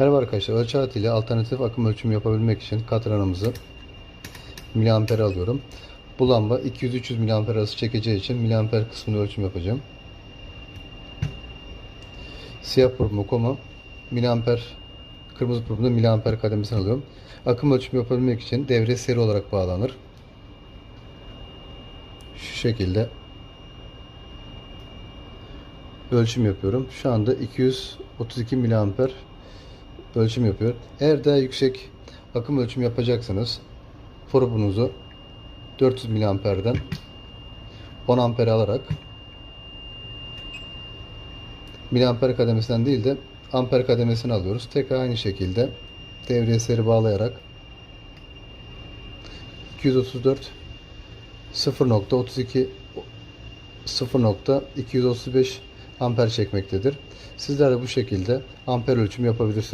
Merhaba arkadaşlar. Ölçü aletiyle alternatif akım ölçümü yapabilmek için katranımızı miliamper alıyorum. Bu lamba 200-300 miliamper arası çekeceği için miliamper kısmını ölçüm yapacağım. Siyah probumu koma miliamper kırmızı probumda miliamper kademesini alıyorum. Akım ölçümü yapabilmek için devre seri olarak bağlanır. Şu şekilde ölçüm yapıyorum. Şu anda 232 miliamper ölçüm yapıyor. Eğer daha yüksek akım ölçüm yapacaksanız probunuzu 400 miliamperden 10 amper alarak miliamper kademesinden değil de amper kademesini alıyoruz. Tekrar aynı şekilde devreye seri bağlayarak 234 0.32 0.235 amper çekmektedir. Sizler de bu şekilde amper ölçümü yapabilirsiniz.